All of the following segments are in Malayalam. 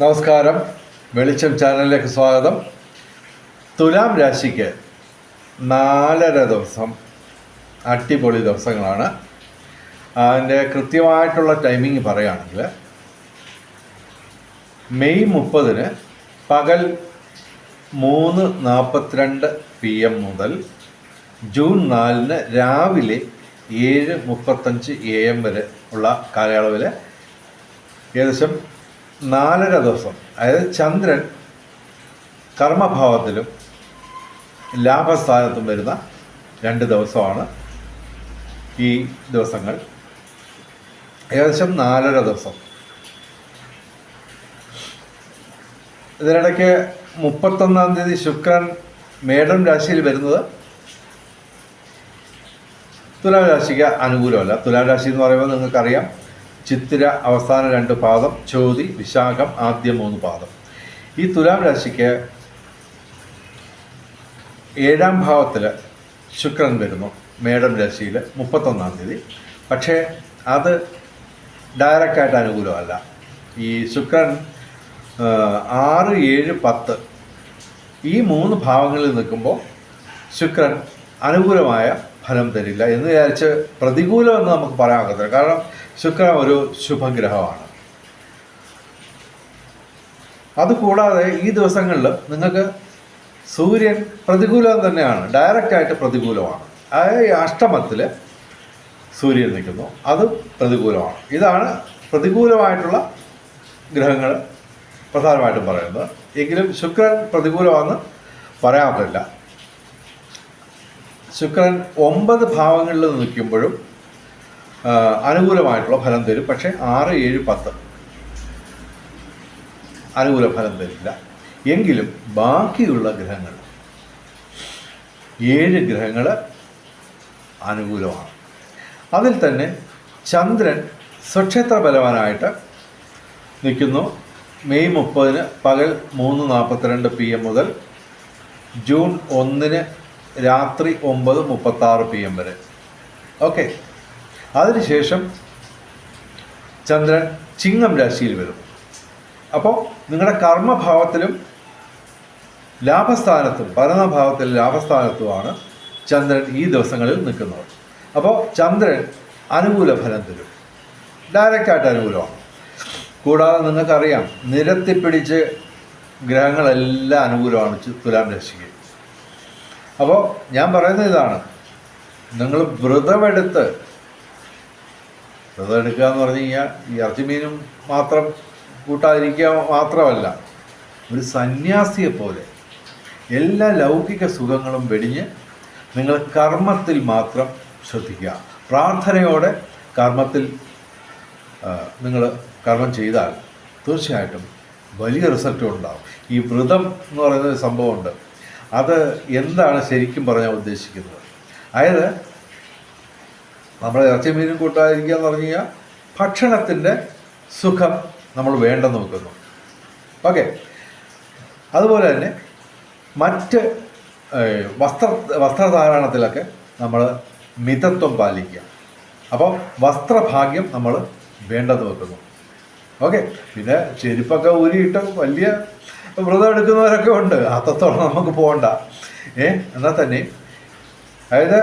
നമസ്കാരം. വെളിച്ചം ചാനലിലേക്ക് സ്വാഗതം. തുലാം രാശിക്ക് നാലര ദിവസം അടിപൊളി ദിവസങ്ങളാണ്. അതിന്റെ കൃത്യമായിട്ടുള്ള ടൈമിംഗ് പറയുകയാണെങ്കിൽ മെയ് മുപ്പതിന് പകൽ മൂന്ന് നാൽപ്പത്തിരണ്ട് പി എം മുതൽ ജൂൺ നാലിന് രാവിലെ ഏഴ് മുപ്പത്തഞ്ച് എ എം വരെ ഉള്ള കാലയളവിൽ ഏകദേശം നാലര ദിവസം. അതായത് ചന്ദ്രൻ കർമ്മഭാവത്തിലും ലാഭസ്ഥാനത്തും വരുന്ന രണ്ട് ദിവസമാണ് ഈ ദിവസങ്ങൾ. ഏകദേശം നാലര ദിവസം. ഇതിനിടയ്ക്ക് മുപ്പത്തൊന്നാം തീയതി ശുക്രൻ മേടം രാശിയിൽ വരുന്നത് തുലാം രാശിക്ക് അനുകൂലമല്ല. തുലാം രാശി എന്ന് പറയുമ്പോൾ നിങ്ങൾക്കറിയാം ചിത്തിര അവസാന രണ്ട് പാദം ചോതി വിശാഖം ആദ്യ മൂന്ന് പാദം. ഈ തുലാം രാശിക്ക് ഏഴാം ഭാവത്തിൽ ശുക്രൻ വരുന്നു മേടം രാശിയിൽ മുപ്പത്തൊന്നാം തീയതി. പക്ഷേ അത് ഡയറക്റ്റായിട്ട് അനുകൂലമല്ല. ഈ ശുക്രൻ ആറ് ഏഴ് പത്ത് ഈ മൂന്ന് ഭാവങ്ങളിൽ നിൽക്കുമ്പോൾ ശുക്രൻ അനുകൂലമായ ഫലം തരില്ല എന്ന് വിചാരിച്ച് പ്രതികൂലമെന്ന് നമുക്ക് പറയാൻ പറ്റത്തില്ല കാരണം ശുക്രൻ ഒരു ശുഭഗ്രഹമാണ്. അതുകൂടാതെ ഈ ദിവസങ്ങളിൽ നിങ്ങൾക്ക് സൂര്യൻ പ്രതികൂലം തന്നെയാണ്. ഡയറക്റ്റായിട്ട് പ്രതികൂലമാണ്. അതായത് അഷ്ടമത്തിൽ സൂര്യൻ നിൽക്കുന്നു. അത് പ്രതികൂലമാണ്. ഇതാണ് പ്രതികൂലമായിട്ടുള്ള ഗ്രഹങ്ങൾ പ്രധാനമായിട്ടും പറയുന്നത്. എങ്കിലും ശുക്രൻ പ്രതികൂലമാണെന്ന് പറയാൻ പറ്റില്ല. ശുക്രൻ ഒമ്പത് ഭാവങ്ങളിൽ നിൽക്കുമ്പോഴും അനുകൂലമായിട്ടുള്ള ഫലം തരും. പക്ഷേ ആറ് ഏഴ് പത്ത് അനുകൂല ഫലം തരില്ല. എങ്കിലും ബാക്കിയുള്ള ഗ്രഹങ്ങൾ ഏഴ് ഗ്രഹങ്ങൾ അനുകൂലമാണ്. അതിൽ തന്നെ ചന്ദ്രൻ സ്വക്ഷേത്ര ബലവാനായിട്ട് നിൽക്കുന്നു. മെയ് മുപ്പതിന് പകൽ മൂന്ന് നാൽപ്പത്തിരണ്ട് പി എം മുതൽ ജൂൺ ഒന്നിന് രാത്രി ഒമ്പത് മുപ്പത്താറ് പി എം വരെ. ഓക്കെ. അതിനുശേഷം ചന്ദ്രൻ ചിങ്ങം രാശിയിൽ വരും. അപ്പോൾ നിങ്ങളുടെ കർമ്മഭാവത്തിലും ലാഭസ്ഥാനത്തും ഭരണഭാവത്തിൽ ലാഭസ്ഥാനത്തുമാണ് ചന്ദ്രൻ ഈ ദിവസങ്ങളിൽ നിൽക്കുന്നത്. അപ്പോൾ ചന്ദ്രൻ അനുകൂല ഫലം തരും. ഡയറക്റ്റായിട്ട് അനുകൂലമാണ്. കൂടാതെ നിങ്ങൾക്കറിയാം നിരത്തിപ്പിടിച്ച് ഗ്രഹങ്ങളെല്ലാം അനുകൂലമാണ് തുലാം രാശിക്ക്. അപ്പോൾ ഞാൻ പറയുന്നത് ഇതാണ്. നിങ്ങൾ വ്രതമെടുത്ത് വ്രതം എടുക്കുക എന്ന് പറഞ്ഞു കഴിഞ്ഞാൽ ഈ ഇറച്ചിമീനും മാത്രം കൂട്ടാതിരിക്കുക മാത്രമല്ല ഒരു സന്യാസിയെ പോലെ എല്ലാ ലൗകിക സുഖങ്ങളും വെടിഞ്ഞ് നിങ്ങൾ കർമ്മത്തിൽ മാത്രം ശ്രദ്ധിക്കുക. പ്രാർത്ഥനയോടെ കർമ്മത്തിൽ നിങ്ങൾ കർമ്മം ചെയ്താൽ തീർച്ചയായിട്ടും വലിയ റിസൾട്ട് ഉണ്ടാകും ഈ വ്രതം എന്ന് പറയുന്ന ഒരു സംഭവമുണ്ട്. അത് എന്താണ് ശരിക്കും പറഞ്ഞാൽ ഉദ്ദേശിക്കുന്നത്? അതായത് നമ്മൾ ഇറച്ചി മീനും കൂട്ടാതിരിക്കുക എന്ന് പറഞ്ഞു കഴിഞ്ഞാൽ ഭക്ഷണത്തിന്റെ സുഖം നമ്മൾ വേണ്ടെന്ന് വെക്കുന്നു ഓക്കെ അതുപോലെ തന്നെ മറ്റ് വസ്ത്ര വസ്ത്രധാരണത്തിലൊക്കെ നമ്മൾ മിതത്വം പാലിക്കുക. അപ്പോൾ വസ്ത്രഭാഗ്യം നമ്മൾ വേണ്ടെന്ന് വെക്കുന്നു. ഓക്കെ പിന്നെ ചെരുപ്പൊക്കെ ഊരിയിട്ട് വലിയ വ്രതം എടുക്കുന്നവരൊക്കെ ഉണ്ട്. അത്രത്തോളം നമുക്ക് പോകണ്ട ഏ? എന്നാൽ തന്നെ. അതായത്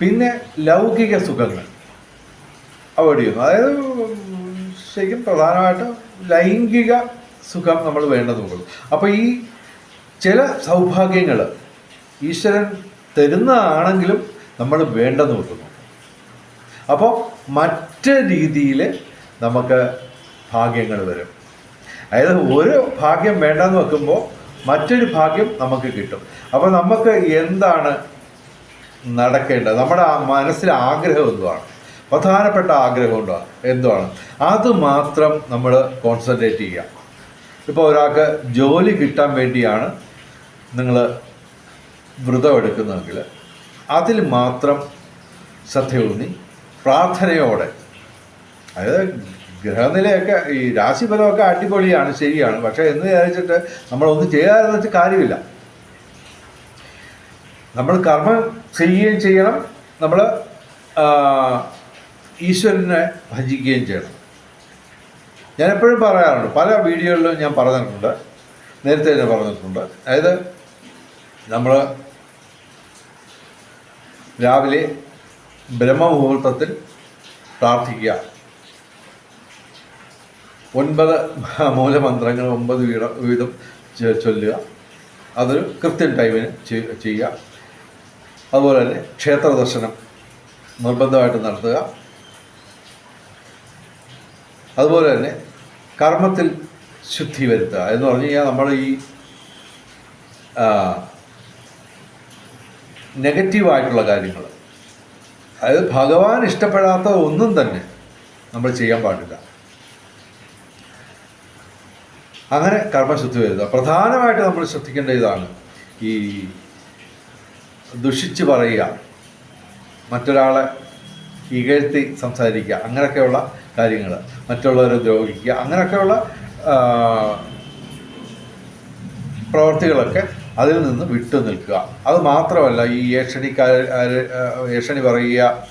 പിന്നെ ലൗകിക സുഖങ്ങൾ. അവോയ്ഡ് അതായത് ശരിക്കും പ്രധാനമായിട്ട് ലൈംഗിക സുഖം നമ്മൾ വേണ്ടതുള്ളൂ. നോക്കുന്നു അപ്പോൾ ഈ ചില സൗഭാഗ്യങ്ങൾ ഈശ്വരൻ തരുന്നതാണെങ്കിലും നമ്മൾ വേണ്ടെന്ന് വെക്കുന്നു അപ്പോൾ മറ്റ് രീതിയിൽ നമുക്ക് ഭാഗ്യങ്ങൾ വരും. അതായത് ഒരു ഭാഗ്യം വേണ്ടെന്ന് വെക്കുമ്പോൾ മറ്റൊരു ഭാഗ്യം നമുക്ക് കിട്ടും. അപ്പോൾ നമുക്ക് എന്താണ് നടക്കേണ്ടത്. നമ്മുടെ ആ മനസ്സിലെ ആഗ്രഹം എന്തുവാണ്? പ്രധാനപ്പെട്ട ആഗ്രഹം എന്തുവാണ് എന്തുവാണ്? അത് മാത്രം നമ്മൾ കോൺസെൻട്രേറ്റ് ചെയ്യുക. ഇപ്പോൾ ഒരാൾക്ക് ജോലി കിട്ടാൻ വേണ്ടിയാണ് നിങ്ങൾ വ്രതം എടുക്കുന്നതെങ്കിൽ അതിൽ മാത്രം ശ്രദ്ധയൂന്നി പ്രാർത്ഥനയോടെ. അതായത് ഗ്രഹനിലയൊക്കെ ഈ രാശിഫലമൊക്കെ അടിപൊളിയാണ് ശരിയാണ്. പക്ഷേ എന്ന് വിചാരിച്ചിട്ട് നമ്മളൊന്നും ചെയ്യാതെന്ന് വെച്ചാൽ കാര്യമില്ല. നമ്മൾ കർമ്മം ചെയ്യുകയും ചെയ്യണം. നമ്മൾ ഈശ്വരനെ ഭജിക്കുകയും ചെയ്യണം. ഞാൻ എപ്പോഴും പറയാറുണ്ട് പല വീഡിയോകളിലും ഞാൻ പറഞ്ഞിട്ടുണ്ട് നേരത്തെ തന്നെ പറഞ്ഞിട്ടുണ്ട്. അതായത് നമ്മൾ രാവിലെ ബ്രഹ്മമുഹൂർത്തത്തിൽ പ്രാർത്ഥിക്കുക. ഒൻപത് മൂലമന്ത്രങ്ങൾ ഒമ്പത് വീതം ചൊല്ലുക. അതൊരു കൃത്യം ടൈമിന് ചെയ്യുക. അതുപോലെ തന്നെ ക്ഷേത്ര ദർശനം നിർബന്ധമായിട്ട് നടത്തുക. അതുപോലെ തന്നെ കർമ്മത്തിൽ ശുദ്ധി വരുത്തുക എന്ന് പറഞ്ഞു കഴിഞ്ഞാൽ നമ്മൾ ഈ നെഗറ്റീവായിട്ടുള്ള കാര്യങ്ങൾ അതായത് ഭഗവാൻ ഇഷ്ടപ്പെടാത്ത ഒന്നും തന്നെ നമ്മൾ ചെയ്യാൻ പാടില്ല. അങ്ങനെ കർമ്മശുദ്ധി വരുത്തുക. പ്രധാനമായിട്ട് നമ്മൾ ശ്രദ്ധിക്കേണ്ട ഇതാണ് ഈ ദുഷിച്ച് പറയുക. മറ്റൊരാളെ ഇകഴ്ത്തി സംസാരിക്കുക. അങ്ങനെയൊക്കെയുള്ള കാര്യങ്ങൾ മറ്റുള്ളവരെ ദ്രോഹിക്കുക. അങ്ങനെയൊക്കെയുള്ള പ്രവർത്തികളൊക്കെ അതിൽ നിന്ന് വിട്ടു നിൽക്കുക. അത് മാത്രമല്ല ഈ ഏഷണിക്കാർ ഏഷണി പറയുക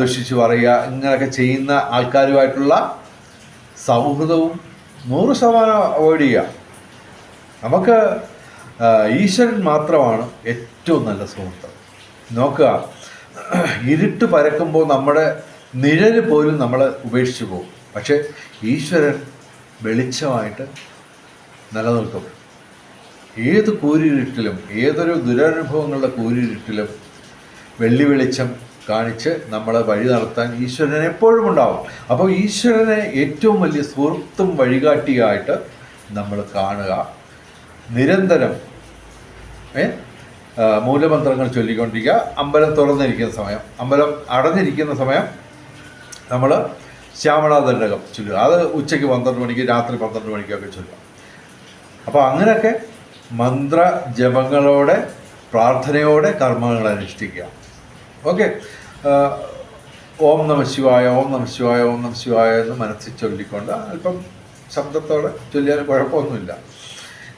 ദുഷിച്ച് പറയുക ഇങ്ങനെയൊക്കെ ചെയ്യുന്ന ആൾക്കാരുമായിട്ടുള്ള സൗഹൃദവും നൂറ് ശതമാനം അവോയ്ഡ് ചെയ്യുക. നമുക്ക് ഈശ്വരൻ മാത്രമാണ് ഏറ്റവും നല്ല സുഹൃത്ത്. നോക്കുക ഇരുട്ട് പരക്കുമ്പോൾ നമ്മുടെ നിഴൽ പോലും നമ്മൾ ഉപേക്ഷിച്ചു പോകും. പക്ഷേ ഈശ്വരൻ വെളിച്ചമായിട്ട് നിലനിൽക്കും. ഏത് കൂരിരുട്ടിലും ഏതൊരു ദുരനുഭവങ്ങളുടെ കൂരിരുട്ടിലും വെള്ളി വെളിച്ചം കാണിച്ച് നമ്മളെ വഴി നടത്താൻ ഈശ്വരൻ എപ്പോഴും ഉണ്ടാവും. അപ്പോൾ ഈശ്വരനെ ഏറ്റവും വലിയ സുഹൃത്തും വഴികാട്ടിയായിട്ട് നമ്മൾ കാണുക. നിരന്തരം ഏ? മൂലമന്ത്രങ്ങൾ ചൊല്ലിക്കൊണ്ടിരിക്കുക. അമ്പലം തുറന്നിരിക്കുന്ന സമയം. അമ്പലം അടഞ്ഞിരിക്കുന്ന സമയം നമ്മൾ ശ്യാമളാദണ്ഡകം ചൊല്ലുക. അത് ഉച്ചയ്ക്ക് പന്ത്രണ്ട് മണിക്ക് രാത്രി പന്ത്രണ്ട് മണിക്കൊക്കെ ചൊല്ലുക. അപ്പോൾ അങ്ങനെയൊക്കെ മന്ത്ര ജപങ്ങളോടെ പ്രാർത്ഥനയോടെ കർമ്മങ്ങൾ അനുഷ്ഠിക്കുക. ഓക്കെ. ഓം നമ ശിവായ ഓം നമ ശിവായ ഓം നമ ശിവായ എന്ന് മനസ്സിൽ ചൊല്ലിക്കൊണ്ട് അല്പം ശബ്ദത്തോടെ ചൊല്ലിയാൽ കുഴപ്പമൊന്നുമില്ല.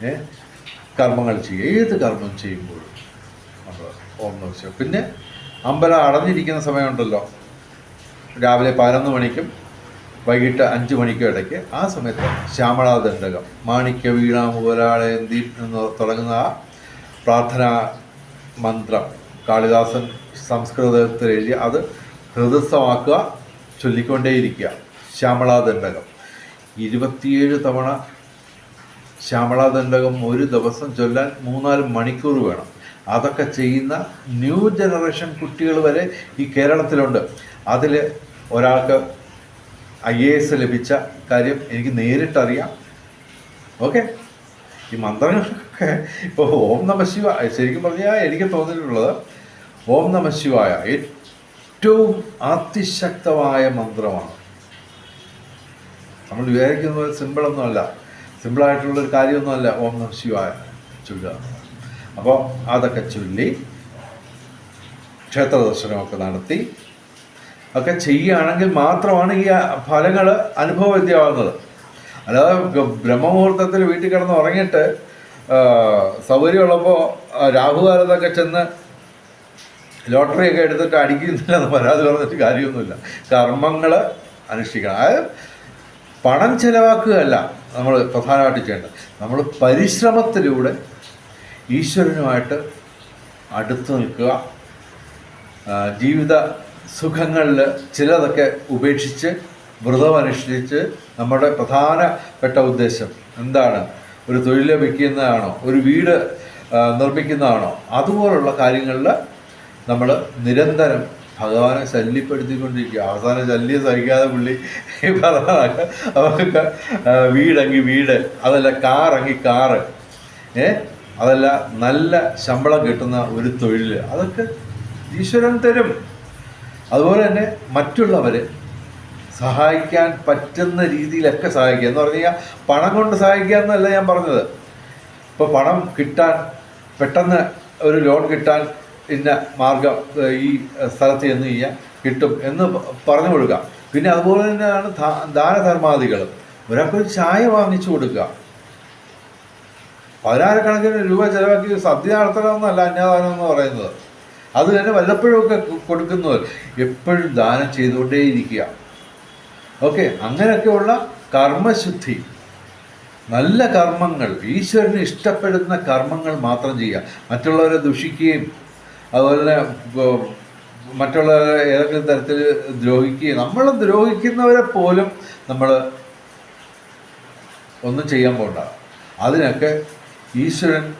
ഏ? കർമ്മങ്ങൾ ചെയ്യുക. ഏത് കർമ്മം ചെയ്യുമ്പോഴും നമ്മൾ ഓം വെച്ചു പിന്നെ അമ്പലം അടഞ്ഞിരിക്കുന്ന സമയമുണ്ടല്ലോ. രാവിലെ പതിനൊന്ന് മണിക്കും വൈകിട്ട് അഞ്ച് മണിക്കും ഇടയ്ക്ക്. ആ സമയത്ത് ശ്യാമളാദണ്ഡകം മാണിക്യ വീണ മുതലാളയന്തി എന്ന് തുടങ്ങുന്ന ആ പ്രാർത്ഥനാ മന്ത്രം കാളിദാസൻ സംസ്കൃതത്തിൽ എഴുതി അത് ഹൃദസ്ഥമാക്കുക ചൊല്ലിക്കൊണ്ടേയിരിക്കുക. ശ്യാമളാദണ്ഡകം ഇരുപത്തിയേഴ് തവണ ശ്യാമളാദണ്ഡകം ഒരു ദിവസം ചൊല്ലാൻ മൂന്നാൽ മണിക്കൂർ വേണം. അതൊക്കെ ചെയ്യുന്ന ന്യൂ ജനറേഷൻ കുട്ടികൾ വരെ ഈ കേരളത്തിലുണ്ട്. അതിൽ ഒരാൾക്ക് ഐ എ എസ് ലഭിച്ച കാര്യം എനിക്ക് നേരിട്ടറിയാം. ഓക്കെ? ഈ മന്ത്രങ്ങളൊക്കെ ഇപ്പോൾ ഓം നമ ശിവ ശരിക്കും പറഞ്ഞാൽ എനിക്ക് തോന്നിയിട്ടുള്ളത് ഓം നമ ശിവായ ഏറ്റവും അതിശക്തമായ മന്ത്രമാണ്. നമ്മൾ വിചാരിക്കുന്നത് സിമ്പിളൊന്നുമല്ല സിമ്പിളായിട്ടുള്ളൊരു കാര്യമൊന്നുമല്ല. ഓം നമ ശിവായ ചൊല്ലുക. അപ്പോൾ അതൊക്കെ ചൊല്ലി ക്ഷേത്ര ദർശനമൊക്കെ നടത്തി. ഒക്കെ ചെയ്യുകയാണെങ്കിൽ മാത്രമാണ് ഈ ഫലങ്ങൾ അനുഭവവിദ്യമാകുന്നത് അല്ലാതെ ബ്രഹ്മമുഹൂർത്തത്തിൽ വീട്ടിൽ കിടന്ന് ഉറങ്ങിയിട്ട് സൗകര്യമുള്ളപ്പോൾ രാഹുകാലത്തൊക്കെ ചെന്ന് ലോട്ടറിയൊക്കെ എടുത്തിട്ട് അടിക്കുന്നില്ല എന്ന് പരാതി പറഞ്ഞിട്ട് കാര്യമൊന്നുമില്ല. കർമ്മങ്ങൾ അനുഷ്ഠിക്കണം. അതായത് പണം ചെലവാക്കുകയല്ല. നമ്മൾ പ്രധാനമായിട്ട് ചെയ്യേണ്ടത് നമ്മൾ പരിശ്രമത്തിലൂടെ ഈശ്വരനുമായിട്ട് അടുത്ത് നിൽക്കുക. ജീവിത സുഖങ്ങളിൽ ചിലതൊക്കെ ഉപേക്ഷിച്ച് വ്രതമനുഷ്ഠിച്ച് നമ്മുടെ പ്രധാനപ്പെട്ട ഉദ്ദേശം എന്താണ്? ഒരു തൊഴിൽ ലഭിക്കുന്നതാണോ? ഒരു വീട് നിർമ്മിക്കുന്നതാണോ? അതുപോലുള്ള കാര്യങ്ങളിൽ നമ്മൾ നിരന്തരം ഭഗവാനെ ശല്യപ്പെടുത്തിക്കൊണ്ടിരിക്കുക. അവസാനം ശല്യം സഹിക്കാതെ പുള്ളി പറഞ്ഞതാണ് പറഞ്ഞ അവർക്ക് വീടെങ്കിൽ വീട്. അതല്ല കാറെങ്കിൽ കാറ്. ഏ? അതല്ല നല്ല ശമ്പളം കിട്ടുന്ന ഒരു തൊഴിൽ അതൊക്കെ ഈശ്വരൻ തരും. അതുപോലെ തന്നെ മറ്റുള്ളവരെ സഹായിക്കാൻ പറ്റുന്ന രീതിയിലൊക്കെ സഹായിക്കുക. എന്ന് പറഞ്ഞു കഴിഞ്ഞാൽ പണം കൊണ്ട് സഹായിക്കുക എന്നല്ല ഞാൻ പറഞ്ഞത്. ഇപ്പോൾ പണം കിട്ടാൻ പെട്ടെന്ന് ഒരു ലോൺ കിട്ടാൻ ഇന്ന മാർഗം ഈ സ്ഥലത്ത് ചെന്ന് കഴിഞ്ഞാൽ കിട്ടും എന്ന് പറഞ്ഞു കൊടുക്കുക പിന്നെ അതുപോലെ തന്നെയാണ് ദാനധർമാദികൾ ഒരാൾക്കൊരു ചായ വാങ്ങിച്ചു കൊടുക്കുക പതിനായിരക്കണക്കിന് രൂപ ചിലവാക്കി സദ്യ നടത്തണമെന്നല്ല അന്യദാനം എന്ന് പറയുന്നത്. അത് തന്നെ വല്ലപ്പോഴുമൊക്കെ കൊടുക്കുന്നവർ എപ്പോഴും ദാനം ചെയ്തുകൊണ്ടേയിരിക്കുക. ഓക്കെ അങ്ങനെയൊക്കെയുള്ള കർമ്മശുദ്ധി. നല്ല കർമ്മങ്ങൾ ഈശ്വരന് ഇഷ്ടപ്പെടുന്ന കർമ്മങ്ങൾ മാത്രം ചെയ്യുക. മറ്റുള്ളവരെ ദുഷിക്കുകയും അതുപോലെ തന്നെ മറ്റുള്ള ഏതെങ്കിലും തരത്തിൽ ദ്രോഹിക്കുകയും നമ്മൾ ദ്രോഹിക്കുന്നവരെ പോലും നമ്മൾ ഒന്നും ചെയ്യാൻ പോണ്ട. അതിനൊക്കെ ഈശ്വരൻ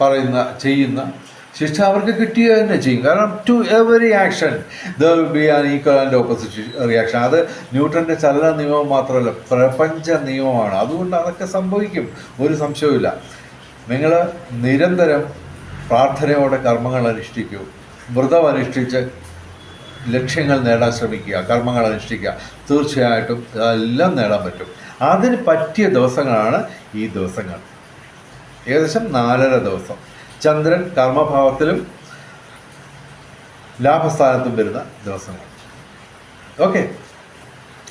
പറയുന്ന ചെയ്യുന്ന ശിക്ഷ അവർക്ക് കിട്ടിയ തന്നെ ചെയ്യും. കാരണം to every action the will be an equal and opposite reaction അത് ന്യൂട്ടന്റെ ചലന നിയമം മാത്രമല്ല പ്രപഞ്ച നിയമമാണ്. അതുകൊണ്ട് അതൊക്കെ സംഭവിക്കും. ഒരു സംശയവുമില്ല. നിങ്ങൾ നിരന്തരം പ്രാർത്ഥനയോടെ കർമ്മങ്ങൾ അനുഷ്ഠിക്കൂ. വ്രതം അനുഷ്ഠിച്ച് ലക്ഷ്യങ്ങൾ നേടാൻ ശ്രമിക്കുക കർമ്മങ്ങൾ അനുഷ്ഠിക്കുക. തീർച്ചയായിട്ടും എല്ലാം നേടാൻ പറ്റും. അതിന് പറ്റിയ ദിവസങ്ങളാണ് ഈ ദിവസങ്ങൾ. ഏകദേശം നാലര ദിവസം. ചന്ദ്രൻ കർമ്മഭാവത്തിലും ലാഭസ്ഥാനത്തും വരുന്ന ദിവസങ്ങൾ. ഓക്കെ.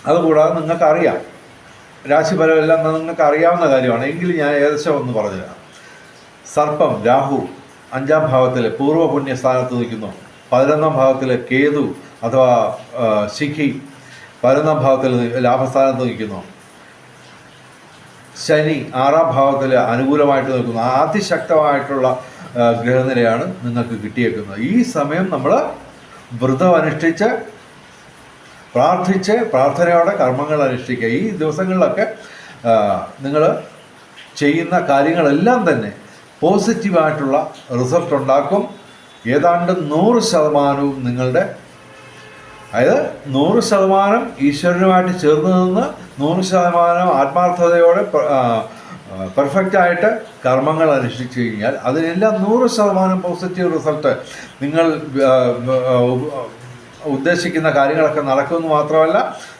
അതുകൂടാതെ നിങ്ങൾക്കറിയാം. രാശിഫലമെല്ലാം രാശിഫലം നിങ്ങൾക്ക് അറിയാവുന്ന കാര്യമാണ്. എങ്കിലും ഞാൻ ഏകദേശം ഒന്ന് പറഞ്ഞുതരാം. സർപ്പം രാഹു അഞ്ചാം ഭാവത്തിലെ പൂർവ സ്ഥാനത്ത് നിൽക്കുന്നു. പതിനൊന്നാം ഭാവത്തിലെ കേതു അഥവാ ശിഖി പതിനൊന്നാം ഭാവത്തിൽ ലാഭസ്ഥാനത്ത് നിൽക്കുന്നു. ശനി ആറാം ഭാവത്തിൽ അനുകൂലമായിട്ട് നിൽക്കുന്നു. അതിശക്തമായിട്ടുള്ള ഗ്രഹനിലയാണ് നിങ്ങൾക്ക് കിട്ടിയേക്കുന്നത്. ഈ സമയം നമ്മൾ വ്രതം അനുഷ്ഠിച്ച് പ്രാർത്ഥിച്ച് പ്രാർത്ഥനയോടെ കർമ്മങ്ങൾ അനുഷ്ഠിക്കുക. ഈ ദിവസങ്ങളിലൊക്കെ നിങ്ങൾ ചെയ്യുന്ന കാര്യങ്ങളെല്ലാം തന്നെ പോസിറ്റീവായിട്ടുള്ള റിസൾട്ട് ഉണ്ടാക്കും. ഏതാണ്ട് നൂറ് ശതമാനവും നിങ്ങളുടെ അതായത് നൂറ് ശതമാനം ഈശ്വരനുമായിട്ട് ചേർന്ന് നിന്ന് നൂറ് ശതമാനം ആത്മാർത്ഥതയോടെ പെർഫെക്റ്റ് ആയിട്ട് കർമ്മങ്ങൾ അനുഷ്ഠിച്ചു കഴിഞ്ഞാൽ അതിനെല്ലാം നൂറ് ശതമാനം പോസിറ്റീവ് റിസൾട്ട് നിങ്ങൾ ഉദ്ദേശിക്കുന്ന കാര്യങ്ങളൊക്കെ നടക്കുമെന്ന് മാത്രമല്ല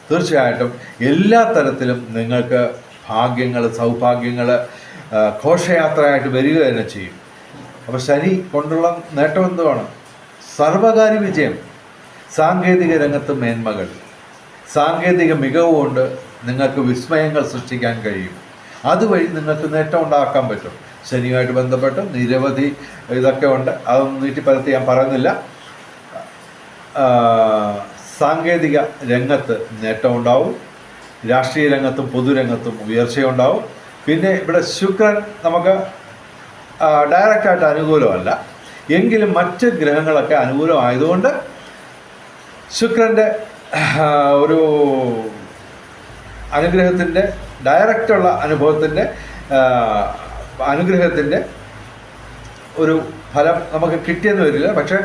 തീർച്ചയായിട്ടും എല്ലാ തരത്തിലും നിങ്ങൾക്ക് ഭാഗ്യങ്ങൾ സൗഭാഗ്യങ്ങൾ ഘോഷയാത്രയായിട്ട് വരിക തന്നെ ചെയ്യും. അപ്പോൾ ശനി കൊണ്ടുള്ള നേട്ടം എന്തുവാണ്? സർവകാര്യ വിജയം സാങ്കേതിക രംഗത്ത് മേന്മകൾ. സാങ്കേതിക മികവ് കൊണ്ട് നിങ്ങൾക്ക് വിസ്മയങ്ങൾ സൃഷ്ടിക്കാൻ കഴിയും. അതുവഴി നിങ്ങൾക്ക് നേട്ടം ഉണ്ടാക്കാൻ പറ്റും. ശനിയുമായിട്ട് ബന്ധപ്പെട്ട് നിരവധി ഇതൊക്കെ ഉണ്ട്. അതൊന്നും നീട്ടിപ്പരത്തി ഞാൻ പറയുന്നില്ല. സാങ്കേതിക രംഗത്ത് നേട്ടമുണ്ടാവും രാഷ്ട്രീയ രംഗത്തും പൊതുരംഗത്തും ഉയർച്ചയുണ്ടാവും. പിന്നെ ഇവിടെ ശുക്രൻ നമുക്ക് ഡയറക്റ്റായിട്ട് അനുകൂലമല്ല. എങ്കിലും മറ്റ് ഗ്രഹങ്ങളൊക്കെ അനുകൂലമായതുകൊണ്ട് ശുക്രന്റെ ഒരു അനുഗ്രഹത്തിന്റെ ഡയറക്റ്റുള്ള അനുഭവത്തിന്റെ അനുഗ്രഹത്തിന്റെ ഒരു ഫലം നമുക്ക് കിട്ടിയെന്ന് വരില്ല. പക്ഷേ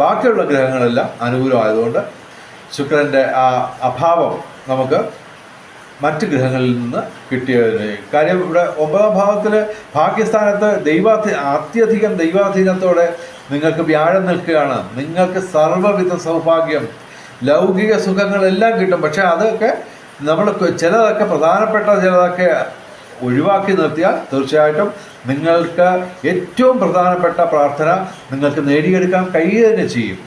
ബാക്കിയുള്ള ഗ്രഹങ്ങളെല്ലാം അനുകൂലമായതുകൊണ്ട് ശുക്രന്റെ ആ അഭാവം നമുക്ക് മറ്റ് ഗ്രഹങ്ങളിൽ നിന്ന് കിട്ടിയതിന് കാര്യം. ഇവിടെ ഒമ്പതാം ഭാവത്തിൽ ഭാഗ്യസ്ഥാനത്ത് ദൈവാധി അത്യധികം ദൈവാധീനത്തോടെ നിങ്ങൾക്ക് വ്യാഴം നിൽക്കുകയാണ്. നിങ്ങൾക്ക് സർവവിധ സൗഭാഗ്യം ലൗകിക സുഖങ്ങളെല്ലാം കിട്ടും. പക്ഷേ അതൊക്കെ നമ്മൾ ചിലതൊക്കെ പ്രധാനപ്പെട്ട ചിലതൊക്കെ ഒഴിവാക്കി നിർത്തിയാൽ തീർച്ചയായിട്ടും നിങ്ങൾക്ക് ഏറ്റവും പ്രധാനപ്പെട്ട പ്രാർത്ഥന നിങ്ങൾക്ക് നേടിയെടുക്കാൻ കഴിയുക തന്നെ ചെയ്യും.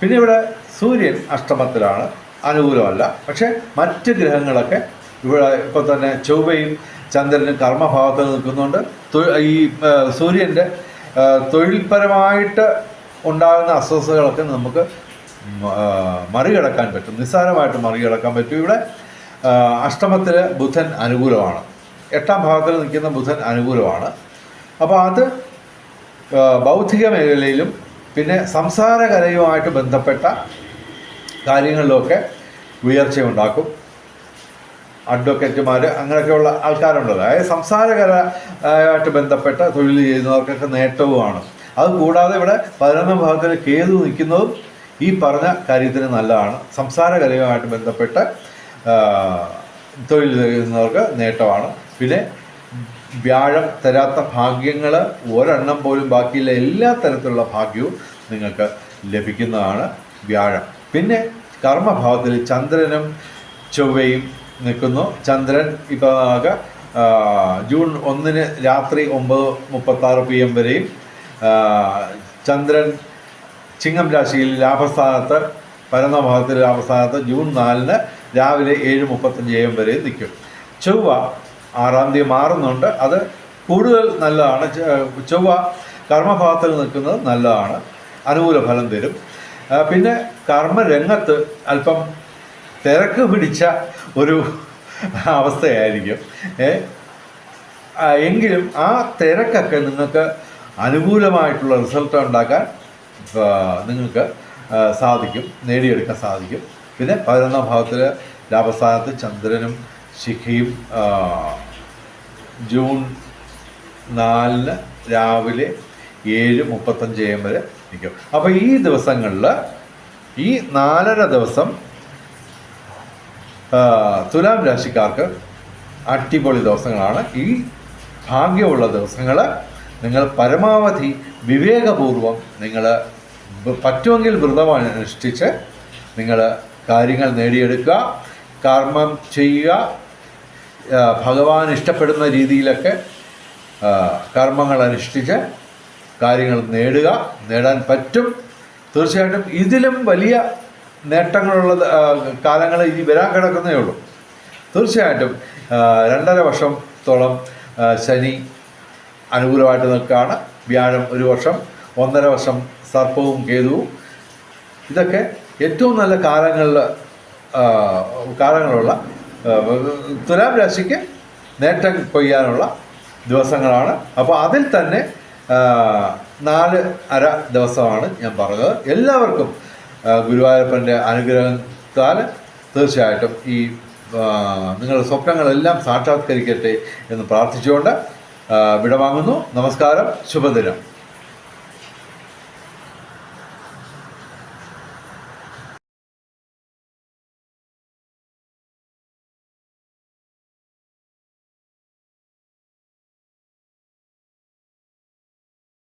പിന്നെ ഇവിടെ സൂര്യൻ അഷ്ടമത്തിലാണ്. അനുകൂലമല്ല. പക്ഷേ മറ്റ് ഗ്രഹങ്ങളൊക്കെ ഇവിടെ ഇപ്പോൾ തന്നെ ചൊവ്വയും ചന്ദ്രനും കർമ്മഭാവത്തിൽ നിൽക്കുന്നുണ്ട്. ഈ സൂര്യന്റെ തൊഴിൽപരമായിട്ട് ഉണ്ടാകുന്ന അസ്വസ്ഥതകളൊക്കെ നമുക്ക് മറികടക്കാൻ പറ്റും. നിസ്സാരമായിട്ട് മറികടക്കാൻ പറ്റും. ഇവിടെ അഷ്ടമത്തിൽ ബുധൻ അനുകൂലമാണ്. എട്ടാം ഭാഗത്തിൽ നിൽക്കുന്ന ബുധൻ അനുകൂലമാണ്. അപ്പോൾ അത് ബൗദ്ധിക മേഖലയിലും പിന്നെ സംസാര കലയുമായിട്ട് ബന്ധപ്പെട്ട കാര്യങ്ങളിലൊക്കെ ഉയർച്ച ഉണ്ടാക്കും അഡ്വക്കേറ്റുമാർ അങ്ങനെയൊക്കെയുള്ള ആൾക്കാരുണ്ട് അതായത് സംസാരകര ആയിട്ട് ബന്ധപ്പെട്ട തൊഴിൽ ചെയ്യുന്നവർക്കൊക്കെ നേട്ടവുമാണ്. അത് കൂടാതെ ഇവിടെ പതിനൊന്നാം ഭാഗത്തിൽ കേതു നിൽക്കുന്നതും ഈ പറഞ്ഞ കാര്യത്തിന് നല്ലതാണ്. സംസാരകരയുമായിട്ട് ബന്ധപ്പെട്ട തൊഴിൽ ചെയ്യുന്നവർക്ക് നേട്ടമാണ്. പിന്നെ വ്യാഴം തരാത്ത ഭാഗ്യങ്ങൾ ഒരെണ്ണം പോലും ബാക്കിയില്ല. എല്ലാ തരത്തിലുള്ള ഭാഗ്യവും നിങ്ങൾക്ക് ലഭിക്കുന്നതാണ് വ്യാഴം. പിന്നെ കർമ്മഭാവത്തിൽ ചന്ദ്രനും ചൊവ്വയും നിൽക്കുന്നു. ചന്ദ്രൻ ഇപ്പോൾ ആകെ ജൂൺ ഒന്നിന് രാത്രി ഒമ്പത് മുപ്പത്താറ് പി എം വരെയും ചന്ദ്രൻ ചിങ്ങം രാശിയിൽ ലാഭസ്ഥാനത്ത് പരമഭാഗത്തിൽ ലാഭസ്ഥാനത്ത് ജൂൺ നാലിന് രാവിലെ ഏഴ് മുപ്പത്തഞ്ച് എം വരെയും നിൽക്കും. ചൊവ്വ ആറാം തീയതി മാറുന്നുണ്ട്. അത് കൂടുതൽ നല്ലതാണ്. ചൊവ്വ കർമ്മഭാഗത്തിൽ നിൽക്കുന്നത് നല്ലതാണ്. അനുകൂല ഫലം തരും. പിന്നെ കർമ്മരംഗത്ത് അല്പം തിരക്ക് പിടിച്ച ഒരു അവസ്ഥയായിരിക്കും. എങ്കിലും ആ തിരക്കൊക്കെ നിങ്ങൾക്ക് അനുകൂലമായിട്ടുള്ള റിസൾട്ട് ഉണ്ടാക്കാൻ നിങ്ങൾക്ക് സാധിക്കും നേടിയെടുക്കാൻ സാധിക്കും. പിന്നെ പതിനൊന്നാം ഭാഗത്തിൽ ലാഭസ്ഥാനത്ത് ചന്ദ്രനും ശിഖയും ജൂൺ നാലിന് രാവിലെ ഏഴ് മുപ്പത്തഞ്ച് എം വരെ നിൽക്കും അപ്പോൾ ഈ ദിവസങ്ങളിൽ ഈ നാലര ദിവസം തുലാം രാശിക്കാർക്ക് അടിപൊളി ദിവസങ്ങളാണ്. ഈ ഭാഗ്യമുള്ള ദിവസങ്ങൾ നിങ്ങൾ പരമാവധി വിവേകപൂർവം നിങ്ങൾ പറ്റുമെങ്കിൽ വ്രതം അനുഷ്ഠിച്ച് നിങ്ങൾ കാര്യങ്ങൾ നേടിയെടുക്കുക കർമ്മം ചെയ്യുക ഭഗവാൻ ഇഷ്ടപ്പെടുന്ന രീതിയിലൊക്കെ കർമ്മങ്ങൾ അനുഷ്ഠിച്ച് കാര്യങ്ങൾ നേടുക നേടാൻ പറ്റും. തീർച്ചയായിട്ടും ഇതിലും വലിയ നേട്ടങ്ങളുള്ള കാലങ്ങൾ ഇനി വരാൻ കിടക്കുന്നേ ഉള്ളൂ. തീർച്ചയായിട്ടും രണ്ടര വർഷത്തോളം ശനി അനുകൂലമായിട്ട് നിൽക്കുകയാണ്. വ്യാഴം ഒരു വർഷം ഒന്നര വർഷം സർപ്പവും കേതുവും. ഇതൊക്കെ ഏറ്റവും നല്ല കാലങ്ങളിൽ കാലങ്ങളുള്ള തുലാം രാശിക്ക് നേട്ടം കൊയ്യാനുള്ള ദിവസങ്ങളാണ്. അപ്പോൾ അതിൽ തന്നെ നാല് അര ദിവസമാണ് ഞാൻ പറഞ്ഞത്. എല്ലാവർക്കും ഗുരുവായൂരപ്പന്റെ അനുഗ്രഹത്താൽ തീർച്ചയായിട്ടും ഈ നിങ്ങളുടെ സ്വപ്നങ്ങളെല്ലാം സാക്ഷാത്കരിക്കട്ടെ എന്ന് പ്രാർത്ഥിച്ചുകൊണ്ട് വിടവാങ്ങുന്നു. നമസ്കാരം. ശുഭദിനം.